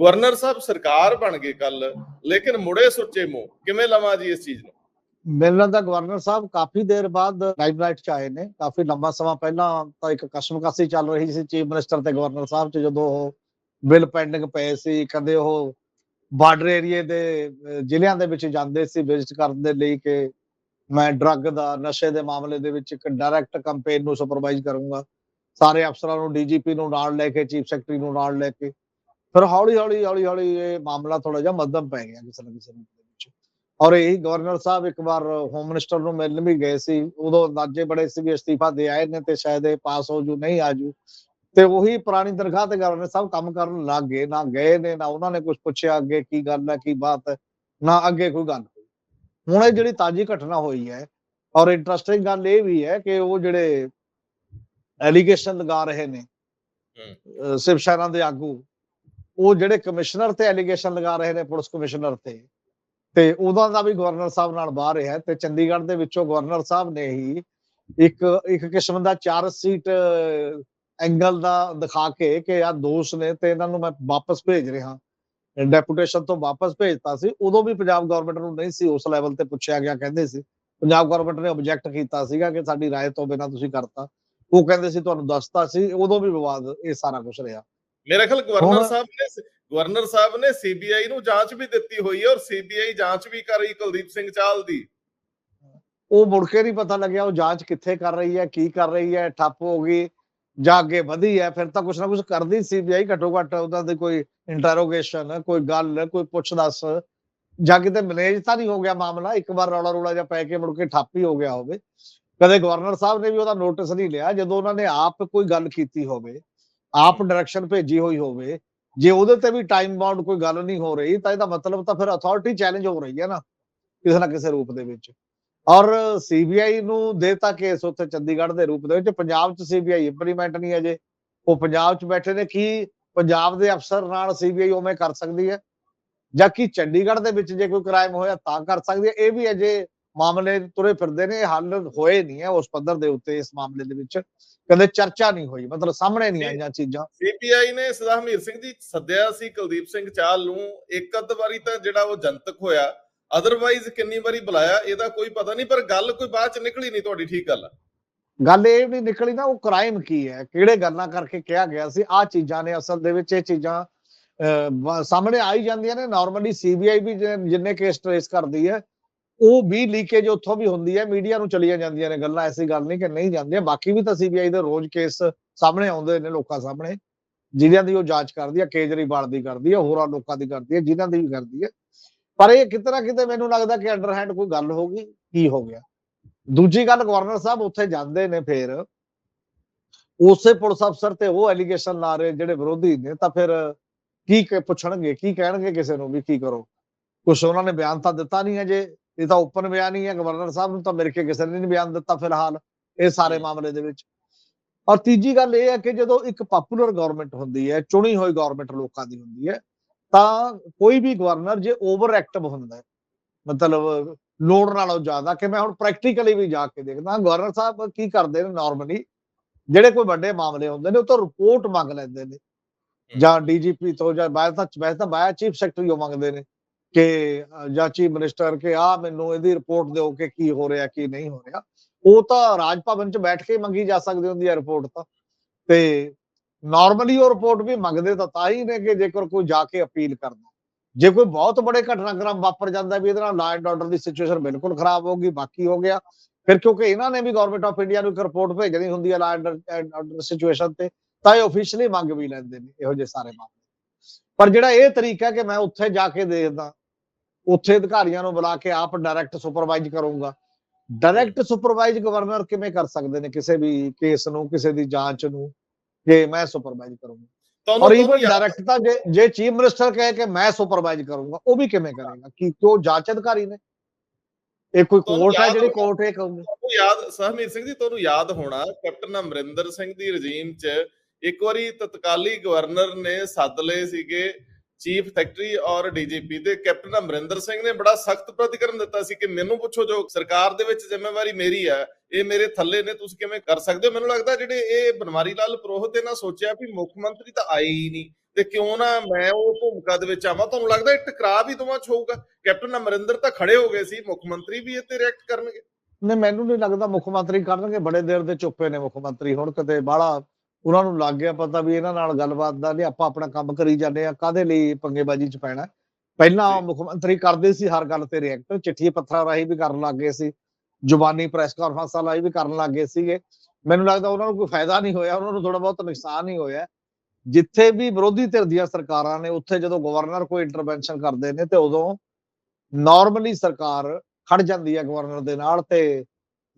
Governor ਸਾਹਿਬ ਸਰਕਾਰ ਬਣ ਗਏ ਕੱਲ ਲੇਕਿਨ ਮੁੜੇ ਸੁੱਚੇ ਮੂੰਹ। ਕਿਵੇਂ ਲਵਾਂ ਜੀ ਇਸ ਚੀਜ਼ ਨੂੰ? ਮੈਨੂੰ ਲੱਗਦਾ ਗਵਰਨਰ ਸਾਹਿਬ ਕਾਫੀ ਦੇਰ ਬਾਅਦ ਲਾਈਮਲਾਈਟ ਚ ਆਏ ਨੇ। ਕਾਫੀ ਲੰਬਾ ਸਮਾਂ ਪਹਿਲਾਂ ਤਾਂ ਇੱਕ ਕਸ਼ਮਕਸ਼ੀ ਚੱਲ ਰਹੀ ਸੀ ਚੀਫ ਮਿਨਿਸਟਰ ਤੇ ਗਵਰਨਰ ਸਾਹਿਬ ਚ, ਜਦੋਂ ਉਹ ਬਿੱਲ ਪੈਂਡਿੰਗ ਪਏ ਸੀ। ਕਦੇ ਉਹ ਬਾਰਡਰ ਏਰੀਏ ਦੇ ਜ਼ਿਲ੍ਹਿਆਂ ਦੇ ਵਿੱਚ ਜਾਂਦੇ ਸੀ ਵਿਜ਼ਿਟ ਕਰਨ ਦੇ ਲਈ ਕਿ ਮੈਂ ਡਰੱਗ ਦਾ, ਨਸ਼ੇ ਦੇ ਮਾਮਲੇ ਦੇ ਵਿੱਚ ਇੱਕ ਡਾਇਰੈਕਟ ਕੰਪੇਨ ਨੂੰ ਸੁਪਰਵਾਈਜ਼ ਕਰੂੰਗਾ। ਸਾਰੇ ਅਫਸਰਾਂ ਨੂੰ, ਡੀਜੀਪੀ ਨੂੰ ਨਾਲ ਲੈ ਕੇ, ਚੀਫ ਸੈਕਟਰੀ ਨੂੰ ਨਾਲ ਲੈ ਕੇ। ਫਿਰ ਹੌਲੀ ਹੌਲੀ ਹੌਲੀ ਹੌਲੀ ਇਹ ਮਾਮਲਾ ਥੋੜਾ ਜਿਹਾ ਮੱਧਮ ਪੈ ਗਿਆ ਕਿਸੇ ਨਾ ਕਿਸੇ ਰੂਪ ਦੇ ਵਿੱਚ। ਔਰ ਇਹੀ ਗਵਰਨਰ ਸਾਹਿਬ ਇੱਕ ਵਾਰ ਹੋਮ ਮਿਨਿਸਟਰ ਨੂੰ ਮਿਲਣ ਵੀ ਗਏ ਸੀ। ਉਦੋਂ ਅੰਦਾਜ਼ੇ ਬੜੇ ਸੀ ਵੀ ਅਸਤੀਫਾ ਦੇ ਆਏ ਨੇ ਤੇ ਸ਼ਾਇਦ ਇਹ ਪਾਸ ਹੋ ਜੂ ਨਹੀਂ ਆਜੂ ਤੇ ਉਹੀ ਪੁਰਾਣੀ ਤਨਖਾਹ ਤੇ ਗਵਰਨਰ ਸਾਹਿਬ ਕੰਮ ਕਰਨ ਲੱਗ ਗਏ। ਨਾ ਗਏ ਨੇ ਨਾ ਉਹਨਾਂ ਨੇ ਕੁਝ ਪੁੱਛਿਆ ਅੱਗੇ ਕੀ ਗੱਲ ਹੈ ਕੀ ਬਾਤ ਹੈ ਨਾ ਅੱਗੇ ਕੋਈ ਗੱਲ ਹੋਈ। ਹੁਣ ਇਹ ਜਿਹੜੀ ਤਾਜੀ ਘਟਨਾ ਹੋਈ ਹੈ ਔਰ ਇੰਟਰਸਟਿੰਗ ਗੱਲ ਇਹ ਵੀ ਹੈ ਕਿ ਉਹ ਜਿਹੜੇ ਐਲੀਗੇਸ਼ਨ ਲਗਾ ਰਹੇ ਨੇ ਸ਼ਿਵ ਸੈਨਾ ਦੇ ਆਗੂ ਉਹ ਜਿਹੜੇ ਕਮਿਸ਼ਨਰ ਤੇ ਐਲੀਗੇਸ਼ਨ ਲਗਾ ਰਹੇ ਨੇ, ਪੁਲਿਸ ਕਮਿਸ਼ਨਰ ਤੇ ਤੇ ਉਹਨਾਂ ਦਾ ਵੀ ਗਵਰਨਰ ਸਾਹਿਬ ਨਾਲ ਬਾਹਰ ਹੈ ਤੇ ਚੰਡੀਗੜ੍ਹ ਦੇ ਵਿੱਚੋਂ ਗਵਰਨਰ ਸਾਹਿਬ ਨੇ ਹੀ ਇੱਕ ਇੱਕ ਕਿਸਮ ਦਾ ਚਾਰ ਸੀਟ ਐਂਗਲ ਦਾ ਦਿਖਾ ਕੇ ਕਿ ਆ ਦੋਸ਼ ਨੇ ਤੇ ਇਹਨਾਂ ਨੂੰ ਮੈਂ ਵਾਪਸ ਭੇਜ ਰਿਹਾ। ਡੈਪੂਟੇਸ਼ਨ ਤੋਂ ਵਾਪਸ ਭੇਜਤਾ ਸੀ। ਉਦੋਂ ਵੀ ਪੰਜਾਬ ਗਵਰਨਮੈਂਟ ਨੂੰ ਨਹੀਂ ਸੀ ਉਸ ਲੈਵਲ ਤੇ ਪੁੱਛਿਆ ਗਿਆ, ਕਹਿੰਦੇ ਸੀ। ਪੰਜਾਬ ਗਵਰਨਮੈਂਟ ਨੇ ਆਬਜੈਕਟ ਕੀਤਾ ਸੀਗਾ ਕਿ ਸਾਡੀ ਰਾਏ ਤੋਂ ਬਿਨਾਂ ਤੁਸੀਂ ਕਰਤਾ। ਉਹ ਕਹਿੰਦੇ ਸੀ, ਤੁਹਾਨੂੰ ਦੱਸਤਾ ਸੀ। ਉਦੋਂ ਵੀ ਵਿਵਾਦ ਇਹ ਸਾਰਾ ਕੁਝ ਰਿਹਾ। ਮੇਰੇ ਖਿਆਲ ਗਵਰਨਰ ਸਾਹਿਬ ਨੇ ਗਵਰਨਰ ਸਾਹਿਬ ਨੇ ਸੀਬੀਆਈ ਨੂੰ ਜਾਂਚ ਵੀ ਦਿੱਤੀ ਹੋਈ ਹੈ ਔਰ ਸੀਬੀਆਈ ਜਾਂਚ ਵੀ ਕਰ ਰਹੀ ਕੁਲਦੀਪ ਸਿੰਘ ਚਾਹਲ ਦੀ ਉਹ ਮੁੜ ਕੇ ਨਹੀਂ ਪਤਾ ਲੱਗਿਆ ਉਹ ਜਾਂਚ ਕਿੱਥੇ ਕਰ ਰਹੀ ਹੈ ਕੀ ਕਰ ਰਹੀ ਹੈ ਠੱਪ ਹੋ ਗਈ ਜਾਂ ਅੱਗੇ ਵਧੀ ਹੈ ਫਿਰ ਤਾਂ ਕੁਛ ਨਾ ਕੁਛ ਕਰਦੀ ਸੀਬੀਆਈ ਘੱਟੋ ਘੱਟ ਉਹਦਾ ਦੀ ਕੋਈ ਇੰਟਰੋਗੇਸ਼ਨ ਕੋਈ ਗੱਲ ਕੋਈ ਪੁੱਛ ਦੱਸ ਜਾਂ ਕਿਤੇ ਮੈਨੇਜ ਤਾਂ ਨਹੀਂ ਹੋ ਗਿਆ ਮਾਮਲਾ ਇੱਕ ਵਾਰ ਰੌਲਾ ਰੌਲਾ ਜਾਂ ਪੈ ਕੇ ਮੁੜ ਕੇ ਠੱਪ ਹੀ ਹੋ ਗਿਆ ਹੋਵੇ। ਕਦੇ ਗਵਰਨਰ ਸਾਹਿਬ ਨੇ ਵੀ ਉਹਦਾ ਨੋਟਿਸ ਨਹੀਂ ਲਿਆ ਜਦੋਂ ਉਹਨਾਂ ਨੇ ਆਪ ਕੋਈ ਗੱਲ ਕੀਤੀ ਹੋਵੇ ਆਪ ਡਾਇਰੈਕਸ਼ਨ ਭੇਜੀ ਹੋਈ ਹੋਵੇ, ਜੇ ਉਹਦੇ ਤੇ ਵੀ ਟਾਈਮ ਬਾਉਂਡ ਕੋਈ ਗੱਲ ਨਹੀਂ ਹੋ ਰਹੀ, ਤਾਂ ਇਹਦਾ ਮਤਲਬ ਤਾਂ ਫਿਰ ਅਥਾਰਟੀ ਚੈਲੰਜ ਹੋ ਰਹੀ ਹੈ ਨਾ, ਕਿਸੇ ਨਾ ਕਿਸੇ ਰੂਪ ਦੇ ਵਿੱਚ। ਔਰ ਸੀਬੀਆਈ ਨੂੰ ਦੇਤਾ ਕੇਸ ਉੱਥੇ ਚੰਡੀਗੜ੍ਹ ਦੇ ਰੂਪ ਦੇ ਵਿੱਚ, ਪੰਜਾਬ 'ਚ ਸੀਬੀਆਈ ਇੰਪਲੀਮੈਂਟ ਨਹੀਂ ਅਜੇ ਉਹ ਪੰਜਾਬ 'ਚ ਬੈਠੇ ਨੇ, ਕੀ ਪੰਜਾਬ ਦੇ ਅਫਸਰ ਨਾਲ ਸੀਬੀਆਈ ਉਵੇਂ ਕਰ ਸਕਦੀ ਹੈ? ਜਾਂ ਕਿ ਚੰਡੀਗੜ੍ਹ ਦੇ ਵਿੱਚ ਜੇ ਕੋਈ ਕ੍ਰਾਈਮ ਹੋਇਆ ਤਾਂ ਕਰ ਸਕਦੀ ਹੈ? ਇਹ ਵੀ ਅਜੇ ਮਾਮਲੇ ਤੁਰੇ ਫਿਰਦੇ ਨੇ ਹੱਲ ਹੋਏ ਨਹੀਂ ਹੈ ਉਸ ਪੱਧਰ ਦੇ ਉੱਤੇ ਇਸ ਮਾਮਲੇ ਦੇ ਵਿੱਚ। ਕਦੇ ਚਰਚਾ ਨਹੀਂ ਹੋਈ ਮਤਲਬ ਸਾਹਮਣੇ ਨਹੀਂ ਆਈਆਂ ਚੀਜ਼ਾਂ। ਸੀਬੀਆਈ ਨੇ ਸਦਾ ਹਮੀਰ ਸਿੰਘ ਜੀ ਸੱਦਿਆ ਸੀ ਕੁਲਦੀਪ ਸਿੰਘ ਚਾਹਲ ਨੂੰ। ਇੱਕ ਅੱਧ ਵਾਰੀ ਤਾਂ ਜਿਹੜਾ ਉਹ ਜਨਤਕ ਹੋਇਆ ਅਦਰਵਾਈਜ਼ ਕਿੰਨੀ ਵਾਰੀ ਬੁਲਾਇਆ ਇਹਦਾ ਕੋਈ ਪਤਾ ਨਹੀਂ ਪਰ ਗੱਲ ਕੋਈ ਬਾਅਦ ਚ ਨਿਕਲੀ ਨਹੀਂ ਤੁਹਾਡੀ ਠੀਕ ਗੱਲ ਆ? ਗੱਲ ਇਹ ਨਹੀਂ ਨਿਕਲੀ ਨਾ ਉਹ ਕ੍ਰਾਈਮ ਕੀ ਹੈ? ਕਿਹੜੇ ਗੱਲਾਂ ਕਰਕੇ ਕਿਹਾ ਗਿਆ ਸੀ? ਆ ਚੀਜ਼ਾਂ ਨੇ ਅਸਲ ਦੇ ਵਿੱਚ ਇਹ ਚੀਜ਼ਾਂ ਸਾਹਮਣੇ ਆਈ ਜਾਂਦੀਆਂ ਨੇ। ਨਾਰਮਲੀ ਸੀਬੀਆਈ ਵੀ ਜਿੰਨੇ ਕੇਸ ਟ੍ਰੇਸ ਕਰਦੀ ਹੈ। ਉਹ ਵੀ ਲੀਕੇਜ ਉੱਥੋਂ ਵੀ ਹੁੰਦੀ ਹੈ ਮੀਡੀਆ ਨੂੰ ਚਲੀਆਂ ਜਾਂਦੀਆਂ ਨੇ ਗੱਲਾਂ, ਐਸੀ ਗੱਲ ਨਹੀਂ ਕਿ ਨਹੀਂ ਜਾਂਦੀਆਂ। ਬਾਕੀ ਵੀ ਤਾਂ ਸੀਬੀਆਈ ਦੇ ਰੋਜ਼ ਕੇਸ ਸਾਹਮਣੇ ਆਉਂਦੇ ਨੇ ਲੋਕਾਂ ਸਾਹਮਣੇ, ਜਿਨ੍ਹਾਂ ਦੀ ਉਹ ਜਾਂਚ ਕਰਦੀ ਹੈ ਕੇਜਰੀਵਾਲ ਦੀ ਕਰਦੀ ਹੈ ਹੋਰਾਂ ਲੋਕਾਂ ਦੀ ਕਰਦੀ ਹੈ ਜਿਨ੍ਹਾਂ ਦੀ ਵੀ ਕਰਦੀ ਹੈ ਪਰ ਇਹ ਕਿਤੇ ਨਾ ਕਿਤੇ ਮੈਨੂੰ ਲੱਗਦਾ ਕਿ ਅੰਡਰਹੈਂਡ ਕੋਈ ਗੱਲ ਹੋ ਗਈ, ਕੀ ਹੋ ਗਿਆ? ਦੂਜੀ ਗੱਲ, ਗਵਰਨਰ ਸਾਹਿਬ ਉੱਥੇ ਜਾਂਦੇ ਨੇ ਫੇਰ। ਉਸੇ ਪੁਲਿਸ ਅਫਸਰ ਤੇ ਉਹ ਐਲੀਗੇਸ਼ਨ ਲਾ ਰਹੇ ਜਿਹੜੇ ਵਿਰੋਧੀ ਨੇ, ਤਾਂ ਫਿਰ ਕੀ ਪੁੱਛਣਗੇ, ਕੀ ਕਹਿਣਗੇ ਕਿਸੇ ਨੂੰ ਵੀ ਕੀ ਕਰੋ? ਕੁਛ ਉਹਨਾਂ ਨੇ ਬਿਆਨ ਤਾਂ ਦਿੱਤਾ ਨਹੀਂ ਹੈ ਜੇ ਇਹ ਤਾਂ ਓਪਨ ਬਿਆਨ ਹੀ ਹੈ ਗਵਰਨਰ ਸਾਹਿਬ ਨੂੰ ਤਾਂ ਮੇਰੇ ਕੇ ਕਿਸੇ ਨੇ ਨਹੀਂ ਬਿਆਨ ਦਿੱਤਾ ਫਿਲਹਾਲ ਇਹ ਸਾਰੇ। ਮਾਮਲੇ ਦੇ ਵਿੱਚ। ਔਰ ਤੀਜੀ ਗੱਲ ਇਹ ਹੈ ਕਿ ਜਦੋਂ ਇੱਕ ਪਪੂਲਰ ਗਵਰਨਮੈਂਟ ਹੁੰਦੀ ਹੈ ਚੁਣੀ ਹੋਈ ਗਵਰਨਮੈਂਟ ਲੋਕਾਂ ਦੀ ਹੁੰਦੀ ਹੈ ਤਾਂ ਕੋਈ ਵੀ ਗਵਰਨਰ ਜੇ ਓਵਰ ਐਕਟਿਵ ਹੁੰਦਾ ਹੈ ਮਤਲਬ ਲੋੜ ਨਾਲੋਂ ਜ਼ਿਆਦਾ ਕਿ ਮੈਂ ਹੁਣ ਪ੍ਰੈਕਟੀਕਲੀ ਵੀ ਜਾ ਕੇ ਦੇਖਦਾ ਗਵਰਨਰ ਸਾਹਿਬ ਕੀ ਕਰਦੇ ਨੇ ਨਾਰਮਲੀ ਜਿਹੜੇ ਕੋਈ ਵੱਡੇ ਮਾਮਲੇ ਹੁੰਦੇ ਨੇ ਉਹ ਤੋਂ ਰਿਪੋਰਟ ਮੰਗ ਲੈਂਦੇ ਨੇ। ਜਾਂ ਡੀਜੀਪੀ ਤੋਂ ਜਾਂ ਬਾਇਰ ਤਾਂ ਵੈਸੇ ਤਾਂ ਬਾਇਰ ਚੀਫ ਸੈਕਟਰੀ ਉਹ ਮੰਗਦੇ ਨੇ। ਕਿ ਜਾਂ ਚੀਫ ਮਿਨਿਸਟਰ ਕਿ ਆ ਮੈਨੂੰ ਇਹਦੀ ਰਿਪੋਰਟ ਦਿਓ ਕਿ ਕੀ ਹੋ ਰਿਹਾ, ਕੀ ਨਹੀਂ ਹੋ ਰਿਹਾ। ਉਹ ਤਾਂ ਰਾਜ ਭਵਨ 'ਚ ਬੈਠ ਕੇ ਮੰਗੀ ਜਾ ਸਕਦੀ ਹੁੰਦੀ ਹੈ ਰਿਪੋਰਟ ਤਾਂ। ਤੇ ਨਾਰਮਲੀ ਉਹ ਰਿਪੋਰਟ ਵੀ ਮੰਗਦੇ ਤਾਂ ਤਾਂ ਹੀ ਨੇ ਕਿ ਜੇਕਰ ਕੋਈ ਜਾ ਕੇ ਅਪੀਲ ਕਰਦਾ। ਜੇ ਕੋਈ ਬਹੁਤ ਬੜੇ ਘਟਨਾਕ੍ਰਮ ਵਾਪਰ ਜਾਂਦਾ ਵੀ ਇਹਦੇ ਨਾਲ ਲਾਅ ਐਂਡ ਆਰਡਰ ਦੀ ਸਿਚੁਏਸ਼ਨ ਬਿਲਕੁਲ ਖਰਾਬ ਹੋ ਗਈ, ਬਾਕੀ ਹੋ ਗਿਆ, ਫਿਰ ਕਿਉਂਕਿ ਇਹਨਾਂ ਨੇ ਵੀ ਗਵਰਨਮੈਂਟ ਆਫ ਇੰਡੀਆ ਨੂੰ ਇੱਕ ਰਿਪੋਰਟ ਭੇਜਣੀ ਹੁੰਦੀ ਹੈ ਲਾਅ ਐਂਡ ਆਰਡਰ ਸਿਚੁਏਸ਼ਨ ਤੇ, ਤਾਂ ਇਹ ਆਫੀਸ਼ੀਅਲੀ ਮੰਗ ਵੀ ਲੈਂਦੇ ਨੇ, ਇਹੋ ਜਿਹੇ ਸਾਰੇ ਮਾਮਲੇ। ਪਰ ਜਿਹੜਾ ਇਹ ਤਰੀਕਾ ਕਿ ਮੈਂ ਉੱਥੇ ਜਾ ਕੇ ਦੇਖਦਾ ਉੱਥੇ ਅਧਿਕਾਰੀਆਂ ਨੂੰ ਬੁਲਾ ਕੇ ਆਪ ਡਾਇਰੈਕਟ ਸੁਪਰਵਾਈਜ਼ ਕਰੂੰਗਾ। ਡਾਇਰੈਕਟ ਸੁਪਰਵਾਈਜ਼ ਗਵਰਨਰ ਕਿਵੇਂ ਕਰ ਸਕਦੇ ਨੇ ਕਿਸੇ ਵੀ ਕੇਸ ਨੂੰ ਕਿਸੇ ਦੀ ਜਾਂਚ ਨੂੰ ਕਿ ਮੈਂ ਸੁਪਰਵਾਈਜ਼ ਕਰੂੰਗਾ? ਔਰ ਇਵਨ ਡਾਇਰੈਕਟ ਤਾਂ ਜੇ ਜੇ ਚੀਫ ਮਿਨਿਸਟਰ ਕਹੇ ਕਿ ਮੈਂ ਸੁਪਰਵਾਈਜ਼ ਕਰੂੰਗਾ ਉਹ ਵੀ ਕਿਵੇਂ ਕਰੇਗਾ? ਕਿ ਕਿਉਂ ਜਾਂਚ ਅਧਿਕਾਰੀ ਨੇ? ਇਹ ਕੋਈ ਕੋਰਟ ਹੈ ਜਿਹੜੀ ਕੋਰਟ ਇਹ ਕਹੂਗੀ ਤੁਹਾਨੂੰ ਯਾਦ ਸਹਮੀਰ ਸਿੰਘ ਜੀ ਤੁਹਾਨੂੰ ਯਾਦ ਹੋਣਾ ਕੈਪਟਨ ਅਮਰਿੰਦਰ ਸਿੰਘ ਦੀ ਰਜੀਮ 'ਚ ਇੱਕ ਵਾਰੀ ਤਤਕਾਲੀ ਗਵਰਨਰ ਨੇ ਸੱਦ ਲਏ ਸੀਗੇ ਚੀਫ ਸੈਕਟਰੀ ਔਰ ਡੀਜੀਪੀ ਤੇ ਕੈਪਟਨ ਅਮਰਿੰਦਰ ਸਿੰਘ ਨੇ ਬੜਾ ਸਖਤ ਪ੍ਰਤੀਕਰਨ ਦਿੱਤਾ ਸੀ ਕਿ ਮੈਨੂੰ ਪੁੱਛੋ ਜੋ ਸਰਕਾਰ ਦੇ ਵਿੱਚ ਜ਼ਿੰਮੇਵਾਰੀ ਮੇਰੀ ਹੈ ਇਹ ਮੇਰੇ ਥੱਲੇ ਨੇ, ਤੁਸੀਂ ਕਿਵੇਂ ਕਰ ਸਕਦੇ ਹੋ? ਮੈਨੂੰ ਲੱਗਦਾ ਜਿਹੜੇ ਇਹ ਬਨਵਾਰੀ ਲਾਲ ਪ੍ਰੋਹਿਤ ਇਹਨਾਂ ਸੋਚਿਆ ਵੀ ਮੁੱਖ ਮੰਤਰੀ ਤਾਂ ਆਏ ਹੀ ਨਹੀਂ ਤੇ ਕਿਉਂ ਨਾ ਮੈਂ ਉਹ ਭੂਮਿਕਾ ਦੇ ਵਿੱਚ ਆਵਾਂ? ਤੁਹਾਨੂੰ ਲੱਗਦਾ ਇਹ ਟਕਰਾਅ ਵੀ ਦੋਵਾਂ 'ਚ ਹੋਊਗਾ? ਕੈਪਟਨ ਅਮਰਿੰਦਰ ਤਾਂ ਖੜੇ ਹੋ ਗਏ ਸੀ, ਮੁੱਖ ਮੰਤਰੀ ਵੀ ਇਹ ਤੇ ਰਿਐਕਟ ਕਰਨਗੇ। ਨਹੀਂ, ਮੈਨੂੰ ਨਹੀਂ ਲੱਗਦਾ ਮੁੱਖ ਮੰਤਰੀ ਕਰਨਗੇ, ਬੜੇ ਦੇਰ ਦੇ ਚੁੱਪੇ ਨੇ ਮੁੱਖ ਮੰਤਰੀ ਹੁਣ ਕਿਤੇ, ਬਾਹਲਾ ਉਹਨਾਂ ਨੂੰ ਲੱਗ ਗਿਆ ਪਤਾ ਵੀ ਇਹਨਾਂ ਨਾਲ ਗੱਲਬਾਤ ਦਾ ਨਹੀਂ ਆਪਾਂ ਆਪਣਾ ਕੰਮ ਕਰੀ ਜਾਂਦੇ ਆ ਕਾਦੇ ਲਈ ਪੰਗੇਬਾਜ਼ੀ ਚ ਪੈਣਾ? ਪਹਿਲਾਂ। ਮੁੱਖ ਮੰਤਰੀ ਕਰਦੇ ਸੀ ਹਰ ਗੱਲ ਤੇ ਰਿਐਕਟ ਚਿੱਠੀ ਪੱਥਰਾਂ ਰਾਹੀਂ ਵੀ ਕਰਨ ਲੱਗ ਗਏ ਸੀ। ਜ਼ੁਬਾਨੀ ਪ੍ਰੈਸ ਕਾਨਫਰੰਸਾਂ ਰਾਹੀਂ ਵੀ ਕਰਨ ਲੱਗ ਗਏ ਸੀਗੇ। ਮੈਨੂੰ ਲੱਗਦਾ ਉਹਨਾਂ ਨੂੰ ਕੋਈ ਫਾਇਦਾ ਨਹੀਂ ਹੋਇਆ ਉਹਨਾਂ ਨੂੰ ਥੋੜਾ ਬਹੁਤ ਨੁਕਸਾਨ ਹੀ ਹੋਇਆ। ਜਿੱਥੇ ਵੀ ਵਿਰੋਧੀ ਧਿਰ ਦੀਆਂ ਸਰਕਾਰਾਂ ਨੇ ਉੱਥੇ ਜਦੋਂ ਗਵਰਨਰ ਕੋਈ ਇੰਟਰਵੈਂਸ਼ਨ ਕਰਦੇ ਨੇ ਤੇ ਉਦੋਂ ਨਾਰਮਲੀ ਸਰਕਾਰ ਖੜ ਜਾਂਦੀ ਹੈ ਗਵਰਨਰ ਦੇ ਨਾਲ ਤੇ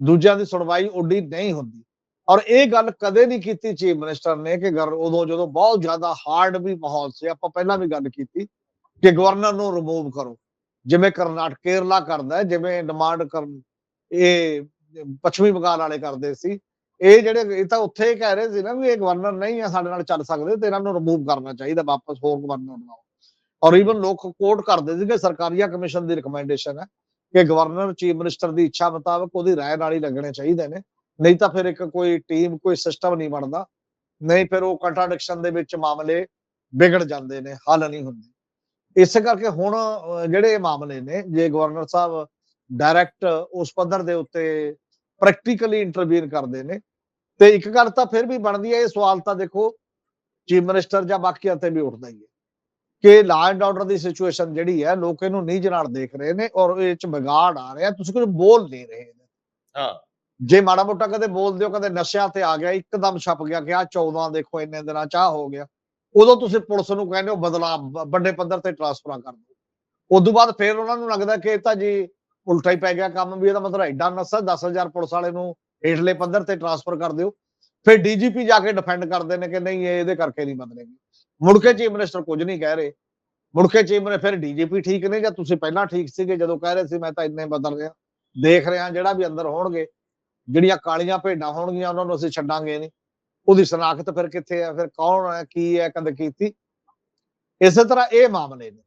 ਦੂਜਿਆਂ ਦੀ ਸੁਣਵਾਈ ਓਡੀ ਨਹੀਂ ਹੁੰਦੀ। ਔਰ ਇਹ ਗੱਲ ਕਦੇ ਨਹੀਂ ਕੀਤੀ ਚੀਫ ਮਿਨਿਸਟਰ ਨੇ ਕਿ ਗਰ, ਉਦੋਂ ਜਦੋਂ ਬਹੁਤ ਜ਼ਿਆਦਾ ਹਾਰਡ ਵੀ ਮਾਹੌਲ ਸੀ, ਆਪਾਂ ਪਹਿਲਾਂ ਵੀ ਗੱਲ ਕੀਤੀ ਕਿ ਗਵਰਨਰ ਨੂੰ ਰਿਮੂਵ ਕਰੋ। ਜਿਵੇਂ ਕਰਨਾਟਕ ਕੇਰਲਾ ਕਰਦਾ ਜਿਵੇਂ ਡਿਮਾਂਡ ਕਰਨ, ਇਹ ਪੱਛਮੀ ਬੰਗਾਲ ਵਾਲੇ ਕਰਦੇ ਸੀ। ਇਹ ਜਿਹੜੇ, ਇਹ ਤਾਂ ਉੱਥੇ ਹੀ ਕਹਿ ਰਹੇ ਸੀ ਨਾ ਵੀ ਇਹ ਗਵਰਨਰ ਨਹੀਂ ਆ, ਸਾਡੇ ਨਾਲ ਚੱਲ ਸਕਦੇ ਤੇ ਇਹਨਾਂ ਨੂੰ ਰਿਮੂਵ ਕਰਨਾ ਚਾਹੀਦਾ, ਵਾਪਸ ਹੋਰ ਗਵਰਨਰ ਬਣਾਓ ਔਰ ਈਵਨ ਲੋਕ ਕੋਰਟ ਕਰਦੇ ਸੀ ਕਿ ਸਰਕਾਰੀਆ ਕਮਿਸ਼ਨ ਦੀ ਰਿਕਮੈਂਡੇਸ਼ਨ ਹੈ ਕਿ ਗਵਰਨਰ ਚੀਫ ਮਿਨਿਸਟਰ ਦੀ ਇੱਛਾ ਮੁਤਾਬਕ ਉਹਦੀ ਰਾਏ ਨਾਲ ਹੀ ਲੱਗਣੇ ਚਾਹੀਦੇ ਨੇ। ਨਹੀਂ ਤਾਂ ਫਿਰ ਇੱਕ ਕੋਈ ਟੀਮ ਕੋਈ ਸਿਸਟਮ ਨਹੀਂ ਬਣਦਾ। ਨਹੀਂ ਫਿਰ ਉਹ ਕੰਟਰਾਡਿਕਸ਼ਨ ਦੇ ਵਿੱਚ ਮਾਮਲੇ ਵਿਗੜ ਜਾਂਦੇ ਨੇ, ਹੱਲ ਨਹੀਂ ਹੁੰਦੇ। ਇਸੇ ਕਰਕੇ ਹੁਣ ਜਿਹੜੇ ਮਾਮਲੇ ਨੇ, ਜੇ ਗਵਰਨਰ ਸਾਹਿਬ ਡਾਇਰੈਕਟ ਉਸ ਪੱਧਰ ਦੇ ਉੱਤੇ ਪ੍ਰੈਕਟੀਕਲੀ ਇੰਟਰਵੀਨ ਕਰਦੇ ਨੇ, ਤੇ ਇੱਕ ਗੱਲ ਤਾਂ ਫਿਰ ਵੀ ਬਣਦੀ ਹੈ, ਇਹ ਸਵਾਲ ਤਾਂ ਦੇਖੋ ਚੀਫ ਮਿਨਿਸਟਰ ਜਾਂ ਬਾਕੀਆਂ ਤੇ ਵੀ ਉੱਠਦਾ ਹੀ ਹੈ ਕਿ ਲਾ ਐਂਡ ਆਰਡਰ ਦੀ ਸਿਚੁਏਸ਼ਨ ਜਿਹੜੀ ਹੈ, ਲੋਕ ਇਹਨੂੰ ਨੀਜ ਨਾਲ ਦੇਖ ਰਹੇ ਨੇ ਔਰ ਇਹ ਚ ਵਿਗਾੜ ਆ ਰਿਹਾ, ਤੁਸੀਂ ਕੁਝ ਬੋਲ ਨਹੀਂ ਰਹੇ। ਹਾਂ। ਜੇ ਮਾੜਾ ਮੋਟਾ ਕਦੇ ਬੋਲਦੇ ਹੋ ਕਦੇ ਨਸ਼ਿਆਂ ਤੇ ਆ ਗਿਆ, ਇੱਕਦਮ ਛਪ ਗਿਆ ਕਿ ਆ 14 ਦੇਖੋ, ਇੰਨੇ ਦਿਨਾਂ ਚਾਹ ਹੋ ਗਿਆ। ਉਦੋਂ ਤੁਸੀਂ ਪੁਲਿਸ ਨੂੰ ਕਹਿੰਦੇ ਹੋ, ਬਦਲਾ ਵੱਡੇ ਪੱਧਰ ਤੇ ਟ੍ਰਾਂਸਫਰਾਂ ਕਰ ਦਿਓ। ਉਦੋਂ ਬਾਅਦ ਫਿਰ ਉਹਨਾਂ ਨੂੰ ਲੱਗਦਾ ਕਿ ਇਹ ਤਾਂ ਜੀ ਉਲਟਾ ਹੀ ਪੈ ਗਿਆ ਕੰਮ, ਵੀ ਇਹਦਾ ਮਤਲਬ ਐਡਾ ਨਸਾ 10000 ਪੁਲਿਸ ਵਾਲੇ ਨੂੰ ਹੇਠਲੇ ਪੱਧਰ ਤੇ ਟ੍ਰਾਂਸਫਰ ਕਰ ਦਿਓ। ਫਿਰ ਡੀਜੀਪੀ ਜਾ ਕੇ ਡਿਫੈਂਡ ਕਰਦੇ ਨੇ ਕਿ ਨਹੀਂ, ਇਹ ਇਹਦੇ ਕਰਕੇ ਨਹੀਂ ਬਦਲੇਗੀ। ਮੁੜ ਕੇ ਚੀਫ ਮਿਨਿਸਟਰ ਕੁਝ ਨਹੀਂ ਕਹਿ ਰਹੇ। ਮੁੜ ਕੇ ਚੀਫ ਮਿਨਿਸਟਰ, ਫਿਰ ਡੀਜੀਪੀ ਠੀਕ ਨੇ ਜਾਂ ਤੁਸੀਂ ਪਹਿਲਾਂ ਠੀਕ ਸੀਗੇ, ਜਦੋਂ ਕਹਿ ਰਹੇ ਸੀ ਮੈਂ ਤਾਂ ਇੰਨੇ ਬਦਲ ਰਿਹਾ। ਦੇਖ ਰਿਹਾ ਜਿਹੜਾ ਵੀ ਅੰਦਰ ਹੋਣਗੇ। ਜਿਹੜੀਆਂ ਕਾਲੀਆਂ ਭੇਡਾਂ ਹੋਣਗੀਆਂ ਉਹਨਾਂ ਨੂੰ ਅਸੀਂ ਛੱਡਾਂਗੇ ਨਹੀਂ। ਉਹਦੀ ਸ਼ਨਾਖਤ ਫਿਰ ਕਿੱਥੇ ਹੈ ਫਿਰ ਕੌਣ ਹੈ ਕੀ ਹੈ ਕਦੇ ਕੀਤੀ ਇਸੇ ਤਰ੍ਹਾਂ ਇਹ ਮਾਮਲੇ ਨੇ।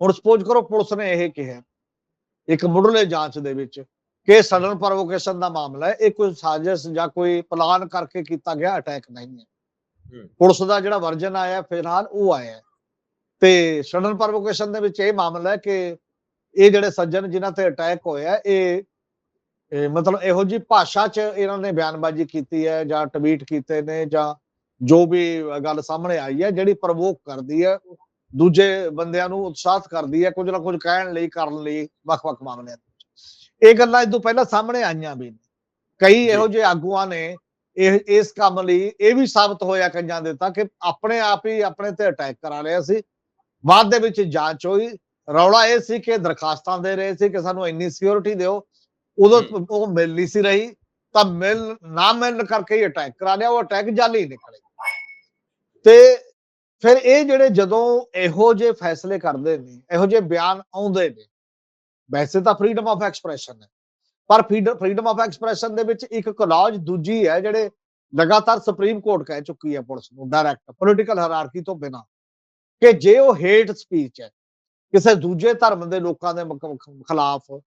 ਹੁਣ ਸਪੋਜ਼ ਕਰੋ ਪੁਲਿਸ ਨੇ ਇਹ ਕਿਹਾ ਇੱਕ ਮੁੱਢਲੇ ਜਾਂਚ ਦੇ ਵਿੱਚ ਕਿ ਸਡਨ ਪ੍ਰੋਵੋਕੇਸ਼ਨ ਦਾ ਮਾਮਲਾ ਹੈ ਇਹ ਕੋਈ ਸਾਜ਼ਿਸ਼ ਜਾਂ ਕੋਈ ਪਲਾਨ ਕਰਕੇ ਕੀਤਾ ਗਿਆ ਅਟੈਕ ਨਹੀਂ ਹੈ। ਪੁਲਿਸ ਦਾ ਜਿਹੜਾ ਵਰਜਨ ਆਇਆ ਫਿਲਹਾਲ ਉਹ ਆਇਆ। ਤੇ ਸਡਨ ਪ੍ਰੋਵੋਕੇਸ਼ਨ ਦੇ ਵਿੱਚ ਇਹ ਮਾਮਲਾ ਹੈ ਕਿ ਇਹ ਜਿਹੜੇ ਸੱਜਣ ਜਿਨ੍ਹਾਂ ਤੇ ਅਟੈਕ ਹੋਇਆ ਇਹ ਇਹ ਮਤਲਬ ਇਹੋ ਜੀ ਭਾਸ਼ਾ 'ਚ ਇਹਨਾਂ ਨੇ ਬਿਆਨਬਾਜ਼ੀ ਕੀਤੀ ਹੈ ਜਾਂ ਟਵੀਟ ਕੀਤੇ ਨੇ ਜਾਂ ਜੋ ਵੀ ਗੱਲ ਸਾਹਮਣੇ ਆਈ ਹੈ ਜਿਹੜੀ ਪ੍ਰਵੋਕ ਕਰਦੀ ਹੈ ਦੂਜੇ ਬੰਦਿਆਂ ਨੂੰ ਉਤਸ਼ਾਹਿਤ ਕਰਦੀ ਹੈ ਕੁਝ ਨਾ ਕੁਝ ਕਹਿਣ ਲਈ ਕਰਨ ਲਈ ਵੱਖ-ਵੱਖ ਮਾਮਲਿਆਂ ਦੇ ਇਹ ਗੱਲਾਂ ਇਸ ਤੋਂ ਪਹਿਲਾਂ ਸਾਹਮਣੇ ਆਈਆਂ ਵੀ ਨੇ। ਕਈ ਇਹੋ ਜਿਹੇ ਆਗੂਆਂ ਨੇ ਇਹ ਇਸ ਕੰਮ ਲਈ ਇਹ ਵੀ ਸਾਬਤ ਹੋਇਆ ਕਈਆਂ ਦੇ ਤਾਂ ਕਿ ਆਪਣੇ ਆਪ ਹੀ ਆਪਣੇ ਤੇ ਅਟੈਕ ਕਰਾ ਲਿਆ ਸੀ। ਬਾਅਦ ਦੇ ਵਿੱਚ ਜਾਂਚ ਹੋਈ। ਰੌਲਾ ਇਹ ਸੀ ਕਿ ਦਰਖਾਸਤਾਂ ਦੇ ਰਹੇ ਸੀ ਕਿ ਸਾਨੂੰ ਇੰਨੀ ਸਿਕਿਉਰਿਟੀ ਦਿਓ। ਉਦੋਂ ਉਹ ਮਿਲ ਨਹੀਂ ਸੀ ਰਹੀ ਤਾਂ ਮਿਲ ਨਾ ਮਿਲਣ ਕਰਕੇ ਹੀ ਅਟੈਕ ਕਰਾ ਲਿਆ ਉਹ ਅਟੈਕ ਜਾਲੀ ਨਿਕਲੇ। ਤੇ ਫਿਰ ਇਹ ਜਿਹੜੇ ਜਦੋਂ ਇਹੋ ਜਿਹੇ ਫੈਸਲੇ ਕਰਦੇ ਨੇ ਇਹੋ ਜਿਹੇ ਬਿਆਨ ਆਉਂਦੇ ਨੇ ਵੈਸੇ ਤਾਂ ਫਰੀडम ਆਫ ਐਕਸਪ੍ਰੈਸ਼ਨ ਹੈ ਪਰ ਫਰੀडम ਆਫ ਐਕਸਪ੍ਰੈਸ਼ਨ ਦੇ ਵਿੱਚ ਇੱਕ ਕਲੌਜ ਦੂਜੀ ਹੈ ਜਿਹੜੇ ਲਗਾਤਾਰ ਸੁਪਰੀਮ ਕੋਰਟ ਕਹਿ ਚੁੱਕੀ ਹੈ ਪੁਲਿਸ ਨੂੰ ਡਾਇਰੈਕਟ ਪੋਲੀਟੀਕਲ ਹਾਇਰਾਰਕੀ ਤੋਂ ਬਿਨਾ ਕਿ ਜੇ ਉਹ ਹੇਟ ਸਪੀਚ ਹੈ ਕਿਸੇ ਦੂਜੇ ਧਰਮ ਦੇ ਲੋਕਾਂ ਦੇ ਖਿਲਾਫ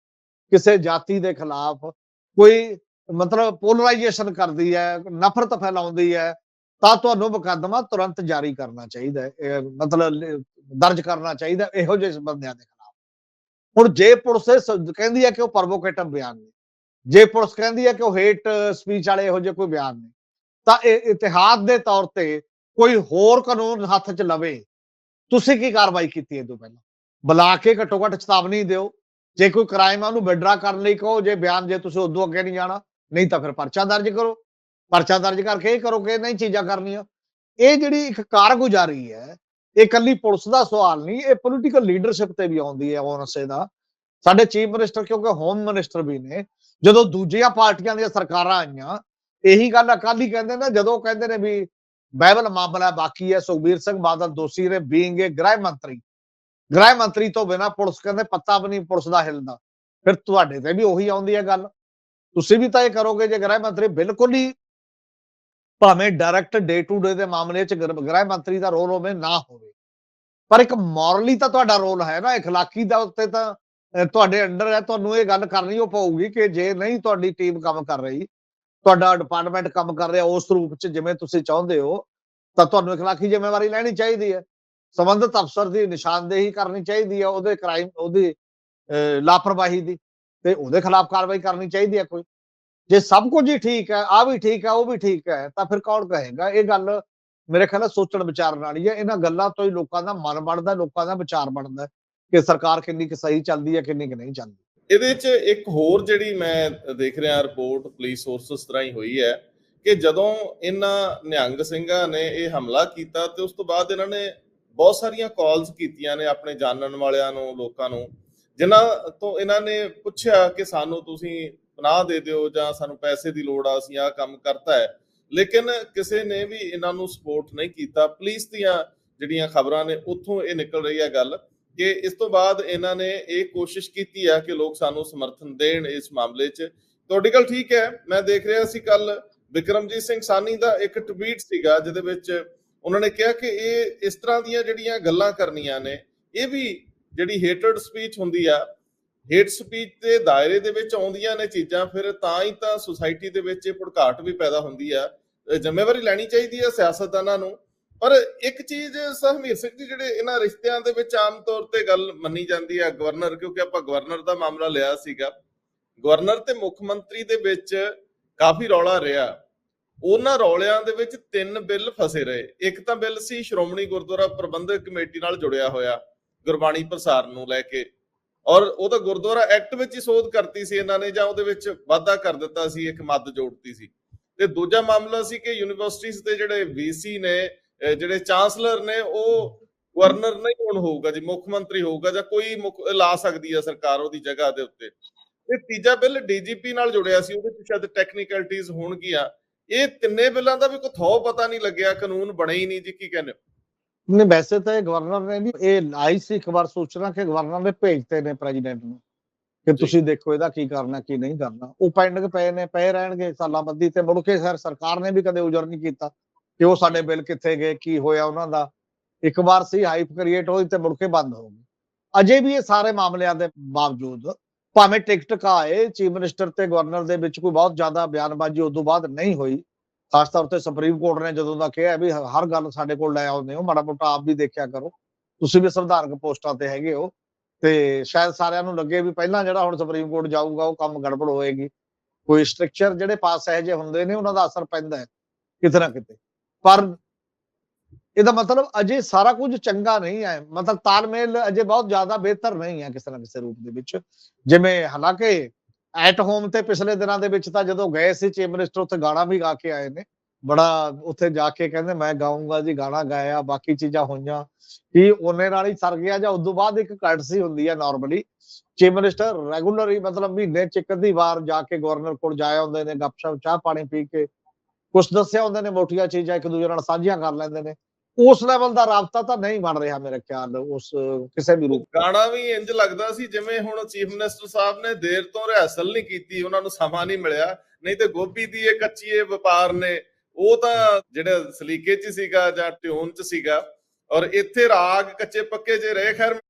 ਕਿਸੇ ਜਾਤੀ ਦੇ ਖਿਲਾਫ ਕੋਈ ਮਤਲਬ ਪੋਲਰਾਈਜੇਸ਼ਨ ਕਰਦੀ ਹੈ, ਨਫ਼ਰਤ ਫੈਲਾਉਂਦੀ ਹੈ, ਤਾਂ ਤੁਹਾਨੂੰ ਮੁਕੱਦਮਾ ਤੁਰੰਤ ਜਾਰੀ ਕਰਨਾ ਚਾਹੀਦਾ ਹੈ ਮਤਲਬ ਦਰਜ ਕਰਨਾ ਚਾਹੀਦਾ ਇਹੋ ਜਿਹੇ ਬੰਦਿਆਂ ਦੇ ਖਿਲਾਫ। ਹੁਣ ਜੇ ਪੁਲਿਸ ਕਹਿੰਦੀ ਹੈ ਕਿ ਉਹ ਪ੍ਰੋਵੋਕੇਟਿਵ ਬਿਆਨ ਨੇ, ਜੇ ਪੁਲਿਸ ਕਹਿੰਦੀ ਹੈ ਕਿ ਉਹ ਹੇਟ ਸਪੀਚ ਵਾਲੇ ਇਹੋ ਜਿਹੇ ਕੋਈ ਬਿਆਨ ਨੇ, ਤਾਂ ਇਹ ਇਤਿਹਾਦ ਦੇ ਤੌਰ ਤੇ ਕੋਈ ਹੋਰ ਕਾਨੂੰਨ ਹੱਥ 'ਚ ਲਵੇ, ਤੁਸੀਂ ਕੀ ਕਾਰਵਾਈ ਕੀਤੀ ਇਹ ਤੋਂ ਪਹਿਲਾਂ? ਬੁਲਾ ਕੇ ਘੱਟੋ ਘੱਟ ਚੇਤਾਵਨੀ ਦਿਓ ਜੇ ਕੋਈ ਕ੍ਰਾਈਮ ਆ, ਉਹਨੂੰ ਵਿਡਰਾ ਕਰਨ ਲਈ ਕਹੋ, ਜੇ ਬਿਆਨ ਜੇ ਤੁਸੀਂ ਉਦੋਂ ਅੱਗੇ ਨਹੀਂ ਜਾਣਾ, ਨਹੀਂ ਤਾਂ ਫਿਰ ਪਰਚਾ ਦਰਜ ਕਰੋ। ਪਰਚਾ ਦਰਜ ਕਰਕੇ ਇਹ ਕਰੋ ਕਿ ਨਹੀਂ ਚੀਜ਼ਾਂ ਕਰਨੀਆਂ। ਇਹ ਜਿਹੜੀ ਇੱਕ ਕਾਰਗੁਜ਼ਾਰੀ ਹੈ, ਇਹ ਕੱਲੀ ਪੁਲਿਸ ਦਾ ਸਵਾਲ ਨਹੀਂ, ਇਹ ਪੋਲੀਟੀਕਲ ਲੀਡਰਸ਼ਿਪ ਤੇ ਵੀ ਆਉਂਦੀ ਹੈ ਉਹਨਸੇ ਦਾ। ਸਾਡੇ ਚੀਫ ਮਿਨਿਸਟਰ ਕਿਉਂਕਿ ਹੋਮ ਮਿਨਿਸਟਰ ਵੀ ਨੇ, ਜਦੋਂ ਦੂਜੀਆਂ ਪਾਰਟੀਆਂ ਦੀਆਂ ਸਰਕਾਰਾਂ ਆਈਆਂ, ਇਹੀ ਗੱਲ ਅਕਾਲੀ ਕਹਿੰਦੇ ਨੇ, ਜਦੋਂ ਕਹਿੰਦੇ ਨੇ ਵੀ ਬਾਈਬਲ ਮਾਮਲਾ ਬਾਕੀ ਹੈ, ਸੁਖਬੀਰ ਸਿੰਘ ਬਾਦਲ ਦੋਸ਼ੀ ਨੇ ਬੀਇੰਗ ਏ ਗ੍ਰਹਿ ਮੰਤਰੀ। ਗ੍ਰਹਿ ਮੰਤਰੀ ਤੋਂ ਬਿਨਾ ਪੁਲਿਸ ਕਹਿੰਦੇ ਪੱਤਾ ਵੀ ਨਹੀਂ ਪੁਲਿਸ ਦਾ ਹਿਲਦਾ ਫਿਰ ਤੁਹਾਡੇ ਤੇ ਵੀ ਉਹੀ ਆਉਂਦੀ ਹੈ ਗੱਲ ਤੁਸੀਂ ਵੀ ਤਾਂ ਇਹ ਕਰੋਗੇ ਜੇ ਗ੍ਰਹਿ ਮੰਤਰੀ ਬਿਲਕੁਲ ਹੀ ਭਾਵੇਂ ਡਾਇਰੈਕਟ ਡੇ ਟੂ ਡੇ ਦੇ ਮਾਮਲੇ 'ਚ ਗ੍ਰਹਿ ਗ੍ਰਹਿ ਮੰਤਰੀ ਦਾ ਰੋਲ ਹੋਵੇ ਨਾ ਹੋਵੇ ਪਰ ਇੱਕ ਮੋਰਲੀ ਤਾਂ ਤੁਹਾਡਾ ਰੋਲ ਹੈ ਨਾ اخلاقی ਦਾ ਉੱਤੇ ਤਾਂ ਅਹ, ਤੁਹਾਡੇ ਅੰਡਰ ਹੈ ਤੁਹਾਨੂੰ ਇਹ ਗੱਲ ਕਰਨੀ ਉਹ ਪਊਗੀ ਕਿ ਜੇ ਨਹੀਂ ਤੁਹਾਡੀ ਟੀਮ ਕੰਮ ਕਰ ਰਹੀ ਤੁਹਾਡਾ ਡਿਪਾਰਟਮੈਂਟ ਕੰਮ ਕਰ ਰਿਹਾ ਉਸ ਰੂਪ 'ਚ ਜਿਵੇਂ ਤੁਸੀਂ ਚਾਹੁੰਦੇ ਹੋ ਤਾਂ ਤੁਹਾਨੂੰ ਇਖਲਾਕੀ ਜ਼ਿੰਮੇਵਾਰੀ ਲੈਣੀ ਚਾਹੀਦੀ ਹੈ ਸੰਬੰਧਿਤ ਅਫਸਰ ਦੀ ਨਿਸ਼ਾਨਦੇਹੀ ਕਰਨੀ ਚਾਹੀਦੀ ਹੈ ਉਹਦੇ ਕ੍ਰਾਈਮ ਉਹਦੀ ਲਾਪਰਵਾਹੀ ਦੀ, ਤੇ ਉਹਦੇ ਖਿਲਾਫ ਕਾਰਵਾਈ ਕਰਨੀ ਚਾਹੀਦੀ ਹੈ ਕੋਈ। ਜੇ ਸਭ ਕੁਝ ਹੀ ਠੀਕ ਹੈ ਆ ਵੀ ਠੀਕ ਹੈ, ਉਹ ਵੀ ਠੀਕ ਹੈ, ਤਾਂ ਫਿਰ ਕੌਣ ਕਹੇਗਾ? ਇਹ ਗੱਲ ਮੇਰੇ ਖਿਆਲ ਨਾਲ ਸੋਚਣ ਵਿਚਾਰਨ ਵਾਲੀ ਹੈ। ਇਹਨਾਂ ਗੱਲਾਂ ਤੋਂ ਹੀ ਲੋਕਾਂ ਦਾ ਮਨ ਬਣਦਾ ਲੋਕਾਂ ਦਾ ਵਿਚਾਰ ਬਣਦਾ ਕਿ ਸਰਕਾਰ ਕਿੰਨੀ ਕੁ ਸਹੀ ਚੱਲਦੀ ਹੈ, ਕਿੰਨੀ ਕੁ ਨਹੀਂ ਚੱਲਦੀ। ਇਹਦੇ 'ਚ ਇੱਕ ਹੋਰ ਜਿਹੜੀ ਮੈਂ ਦੇਖ ਰਿਹਾ ਰਿਪੋਰਟ ਪੁਲਿਸ ਸੋਰਸਸ ਤਰ੍ਹਾਂ ਹੀ ਹੋਈ ਹੈ ਕਿ ਜਦੋਂ ਇਹਨਾਂ ਨਿਹੰਗ ਸਿੰਘਾਂ ਨੇ ਇਹ ਹਮਲਾ ਕੀਤਾ ਤੇ ਉਸ ਤੋਂ ਬਾਅਦ ਇਹਨਾਂ ਨੇ ਬਹੁਤ ਸਾਰੀਆਂ ਕਾਲਸ ਕੀਤੀਆਂ ਨੇ ਆਪਣੇ ਜਾਣਨ ਵਾਲਿਆਂ ਨੂੰ, ਲੋਕਾਂ ਨੂੰ। ਜਿਨ੍ਹਾਂ ਤੋਂ ਇਹਨਾਂ ਨੇ ਪੁੱਛਿਆ ਕਿ ਸਾਨੂੰ ਤੁਸੀਂ ਪਨਾਹ ਦੇ ਦਿਓ ਜਾਂ ਸਾਨੂੰ ਪੈਸੇ ਦੀ ਲੋੜ ਆ, ਅਸੀਂ ਆਹ ਕੰਮ ਕਰਤਾ ਹੈ। ਲੇਕਿਨ ਕਿਸੇ ਨੇ ਵੀ ਇਹਨਾਂ ਨੂੰ ਸਪੋਰਟ ਨਹੀਂ ਕੀਤਾ। ਪੁਲਿਸ ਦੀਆਂ ਜਿਹੜੀਆਂ ਖਬਰਾਂ ਨੇ, ਉੱਥੋਂ ਇਹ ਨਿਕਲ ਰਹੀ ਹੈ ਗੱਲ ਕਿ ਇਸ ਤੋਂ ਬਾਅਦ ਇਹਨਾਂ ਨੇ ਇਹ ਕੋਸ਼ਿਸ਼ ਕੀਤੀ ਆ ਕਿ ਲੋਕ ਸਾਨੂੰ ਸਮਰਥਨ ਦੇਣ ਇਸ ਮਾਮਲੇ 'ਚ। ਤੁਹਾਡੀ ਗੱਲ ਠੀਕ ਹੈ। ਮੈਂ ਦੇਖ ਰਿਹਾ ਸੀ ਕੱਲ ਵਿਕਰਮਜੀਤ ਸਿੰਘ ਸਾਨੀ ਦਾ ਇੱਕ ਟਵੀਟ ਸੀਗਾ, ਜਿਹਦੇ ਵਿੱਚ ਉਹਨਾਂ ਨੇ ਕਿਹਾ ਕਿ ਇਹ ਇਸ ਤਰ੍ਹਾਂ ਦੀਆਂ ਜਿਹੜੀਆਂ ਗੱਲਾਂ ਕਰਨੀਆਂ ਨੇ, ਇਹ ਵੀ ਜਿਹੜੀ ਹੇਟਡ ਸਪੀਚ ਹੁੰਦੀ ਆ ਹੇਟ ਸਪੀਚ ਦੇ ਦਾਇਰੇ ਦੇ ਵਿੱਚ ਆਉਂਦੀਆਂ ਨੇ ਚੀਜ਼ਾਂ, ਫਿਰ ਤਾਂ ਹੀ ਤਾਂ ਸੁਸਾਇਟੀ ਦੇ ਵਿੱਚ ਇਹ ਭੜਕਾਟ ਵੀ ਪੈਦਾ ਹੁੰਦੀ ਆ। ਜ਼ਿੰਮੇਵਾਰੀ ਲੈਣੀ ਚਾਹੀਦੀ ਆ ਸਿਆਸਤਦਾਨਾਂ ਨੂੰ। ਪਰ ਇੱਕ ਚੀਜ਼ ਸਹਮੀਰ ਸਿੰਘ ਜੀ, ਜਿਹੜੇ ਇਹਨਾਂ ਰਿਸ਼ਤਿਆਂ ਦੇ ਵਿੱਚ ਆਮ ਤੌਰ ਤੇ ਗੱਲ ਮੰਨੀ ਜਾਂਦੀ ਹੈ ਗਵਰਨਰ, ਕਿਉਂਕਿ ਆਪਾਂ ਗਵਰਨਰ ਦਾ ਮਾਮਲਾ ਲਿਆ ਸੀਗਾ। ਗਵਰਨਰ ਤੇ ਮੁੱਖ ਮੰਤਰੀ ਦੇ ਵਿੱਚ ਕਾਫੀ ਰੌਲਾ ਰਿਹਾ। ਉਹਨਾਂ ਰੌਲਿਆਂ ਦੇ ਵਿੱਚ ਤਿੰਨ ਬਿੱਲ ਫਸੇ ਰਹੇ। ਇੱਕ ਤਾਂ ਬਿੱਲ ਸੀ ਸ਼੍ਰੋਮਣੀ ਗੁਰਦੁਆਰਾ ਪ੍ਰਬੰਧਕ ਕਮੇਟੀ ਨਾਲ ਜੁੜਿਆ ਹੋਇਆ, ਗੁਰਬਾਣੀ ਪ੍ਰਸਾਰ ਨੂੰ ਲੈ ਕੇ। ਔਰ ਉਹ ਤਾਂ ਗੁਰਦੁਆਰਾ ਐਕਟ ਵਿੱਚ ਹੀ ਸੋਧ ਕਰਤੀ ਸੀ ਇਹਨਾਂ ਨੇ ਜਾਂ ਉਹਦੇ ਵਿੱਚ ਵਾਧਾ ਕਰ ਦਿੱਤਾ ਸੀ, ਇੱਕ ਮੱਦ ਜੋੜਤੀ ਸੀ। ਤੇ ਦੂਜਾ ਮਾਮਲਾ ਸੀ ਕਿ ਯੂਨੀਵਰਸਿਟੀਜ਼ ਦੇ ਜਿਹੜੇ ਵੀਸੀ ਨੇ ਜਿਹੜੇ ਚਾਂਸਲਰ ਨੇ, ਉਹ ਗਵਰਨਰ ਨਹੀਂ ਹੋਣ ਹੋਊਗਾ, ਜੀ ਮੁੱਖ ਮੰਤਰੀ ਹੋਊਗਾ ਜਾਂ ਕੋਈ ਮੁੱਖ ਲਾ ਸਕਦੀ ਹੈ ਸਰਕਾਰ ਉਹਦੀ ਜਗ੍ਹਾ ਦੇ ਉੱਤੇ। ਤੇ ਤੀਜਾ ਬਿੱਲ ਡੀਜੀਪੀ ਨਾਲ ਜੁੜਿਆ ਸੀ, ਉਹਦੇ ਵਿੱਚ ਸ਼ਾਇਦ ਟੈਕਨੀਕਲਟੀਜ਼ ਹੋਣਗੀਆਂ। ਇਹ ਤਿੰਨੇ ਬਿੱਲਾਂ ਦਾ ਵੀ ਕੋਈ ਥੋ ਪਤਾ ਨਹੀਂ ਲੱਗਿਆ ਕਾਨੂੰਨ ਬਣੇ ਹੀ ਨਹੀਂ ਜੀ ਕੀ ਕਹਿੰਦੇ? ਨਹੀਂ ਵੈਸੇ ਤਾਂ ਇਹ ਗਵਰਨਰ ਨੇ ਵੀ ਇਹ ਆਈ ਸੀ ਇੱਕ ਵਾਰ ਸੂਚਨਾ ਕਿ ਗਵਰਨਰ ਨੇ ਭੇਜਤੇ ਨੇ ਪ੍ਰੈਜ਼ੀਡੈਂਟ ਨੂੰ ਕਿ। ਤੁਸੀਂ ਦੇਖੋ ਇਹਦਾ ਕੀ ਕਰਨਾ ਕੀ ਨਹੀਂ ਕਰਨਾ ਉਹ ਪੈਂਡਿੰਗ ਪਏ ਨੇ ਪਏ ਰਹਿਣਗੇ ਸਾਲਾਂ ਬੱਦੀ ਤੇ ਮੁੜ ਕੇ ਸਰ ਸਰਕਾਰ ਨੇ ਵੀ ਕਦੇ ਉਜਰ ਨਹੀਂ ਕੀਤਾ ਕਿ ਉਹ ਸਾਡੇ ਬਿੱਲ ਕਿੱਥੇ ਗਏ ਕੀ ਹੋਇਆ ਉਹਨਾਂ ਦਾ ਇੱਕ ਵਾਰ ਸੀ ਹਾਈਪ ਕ੍ਰੀਏਟ ਹੋਈ ਤੇ ਮੁੜ ਕੇ ਬੰਦ ਹੋ ਗਈ ਅਜੇ ਵੀ ਇਹ ਸਾਰੇ ਮਾਮਲਿਆਂ ਦੇ ਬਾਵਜੂਦ ਭਾਵੇਂ ਟਿਕ ਆਏ ਚੀਫ ਮਿਨਿਸਟਰ ਤੇ ਗਵਰਨਰ ਦੇ ਵਿੱਚ ਕੋਈ ਬਹੁਤ ਜ਼ਿਆਦਾ ਬਿਆਨਬਾਜ਼ੀ ਉਸ ਤੋਂ ਬਾਅਦ ਨਹੀਂ ਹੋਈ। ਖਾਸ ਤੌਰ ਤੇ ਸੁਪਰੀਮ ਕੋਰਟ ਨੇ ਜਦੋਂ ਦਾ ਕਿਹਾ ਵੀ ਹਰ ਗੱਲ ਸਾਡੇ ਕੋਲ ਲੈ ਆਉਂਦੇ ਹੋ, ਮਾੜਾ ਮੋਟਾ ਆਪ ਵੀ ਦੇਖਿਆ ਕਰੋ। ਤੁਸੀਂ ਵੀ ਸੰਵਿਧਾਨਕ ਪੋਸਟਾਂ ਤੇ ਹੈਗੇ ਹੋ। ਤੇ ਸ਼ਾਇਦ ਸਾਰਿਆਂ ਨੂੰ ਲੱਗੇ ਵੀ ਪਹਿਲਾਂ ਜਿਹੜਾ ਹੁਣ ਸੁਪਰੀਮ ਕੋਰਟ ਜਾਊਗਾ, ਉਹ ਕੰਮ ਗੜਬੜ ਹੋਏਗੀ। ਕੋਈ ਸਟ੍ਰਕਚਰ ਜਿਹੜੇ ਪਾਸ ਇਹੋ ਜਿਹੇ ਹੁੰਦੇ ਨੇ, ਉਹਨਾਂ ਦਾ ਅਸਰ ਪੈਂਦਾ ਹੈ, ਕਿਤੇ ਨਾ ਕਿਤੇ। ਪਰ ਇਹਦਾ ਮਤਲਬ ਅਜੇ ਸਾਰਾ ਕੁਝ ਚੰਗਾ ਨਹੀਂ ਹੈ। ਮਤਲਬ ਤਾਲਮੇਲ ਅਜੇ ਬਹੁਤ ਜ਼ਿਆਦਾ ਬਿਹਤਰ ਨਹੀਂ ਹੈ ਕਿਸੇ ਨਾ ਕਿਸੇ ਰੂਪ ਦੇ ਵਿੱਚ। ਜਿਵੇਂ ਹਾਲਾਂਕਿ ਐਟ ਹੋਮ ਤੇ ਪਿਛਲੇ ਦਿਨਾਂ ਦੇ ਵਿੱਚ ਤਾਂ ਜਦੋਂ ਗਏ ਸੀ ਚੀਫ ਮਿਨਿਸਟਰ ਉੱਥੇ ਗਾਣਾ ਵੀ ਗਾ ਕੇ ਆਏ ਨੇ। ਬੜਾ ਉੱਥੇ ਜਾ ਕੇ ਕਹਿੰਦੇ, ਮੈਂ ਗਾਉਂਗਾ ਜੀ, ਗਾਣਾ ਗਾਇਆ, ਬਾਕੀ ਚੀਜ਼ਾਂ ਹੋਈਆਂ। ਕਿ ਉਹਨੇ ਨਾਲ ਹੀ ਸਰ ਗਿਆ ਜਾਂ ਉਦੋਂ ਬਾਅਦ ਇੱਕ ਕਰਟਸੀ ਹੁੰਦੀ ਹੈ ਨਾਰਮਲੀ ਚੀਫ ਮਿਨਿਸਟਰ ਰੈਗੂਲਰ ਹੀ ਮਤਲਬ ਮਹੀਨੇ ਚ ਇੱਕ ਅੱਧੀ ਵਾਰ ਜਾ ਕੇ ਗਵਰਨਰ ਕੋਲ ਜਾਏ ਹੁੰਦੇ ਨੇ, ਗੱਪਸ਼ਪ, ਚਾਹ ਪਾਣੀ ਪੀ ਕੇ। ਕੁਝ ਦੱਸਿਆ ਹੁੰਦੇ ਨੇ, ਮੋਟੀਆਂ ਚੀਜ਼ਾਂ ਇੱਕ ਦੂਜੇ ਨਾਲ ਸਾਂਝੀਆਂ ਕਰ ਲੈਂਦੇ ਨੇ। ਉਸ ਲੈਵਲ ਦਾ ਰਾਬਤਾ ਤਾਂ ਨਹੀਂ ਬਣ ਰਿਹਾ ਮੇਰੇ ਖਿਆਲ ਉਸ, ਕਿਸੇ ਵੀ ਰੂਪ ਗਾਣਾ ਵੀ ਇੰਜ ਲੱਗਦਾ ਸੀ ਜਿਵੇਂ ਹੁਣ ਚੀਫ ਮਿਨਿਸਟਰ ਸਾਹਿਬ ਨੇ ਦੇਰ ਤੋਂ ਰਿਹਰਸਲ ਨਹੀਂ ਕੀਤੀ, ਉਹਨਾਂ ਨੂੰ ਸਮਾਂ ਨਹੀਂ ਮਿਲਿਆ। ਨਹੀਂ ਤੇ ਗੋਭੀ ਦੀ ਇਹ ਕੱਚੀ ਇਹ ਵਪਾਰ ਨੇ, ਉਹ ਤਾਂ ਜਿਹੜੇ ਸਲੀਕੇ 'ਚ ਸੀਗਾ ਜਾਂ ਟਿਊਨ 'ਚ ਸੀਗਾ, ਔਰ ਇੱਥੇ ਰਾਗ ਕੱਚੇ ਪੱਕੇ ਜੇ ਰਹੇ, ਖੈਰ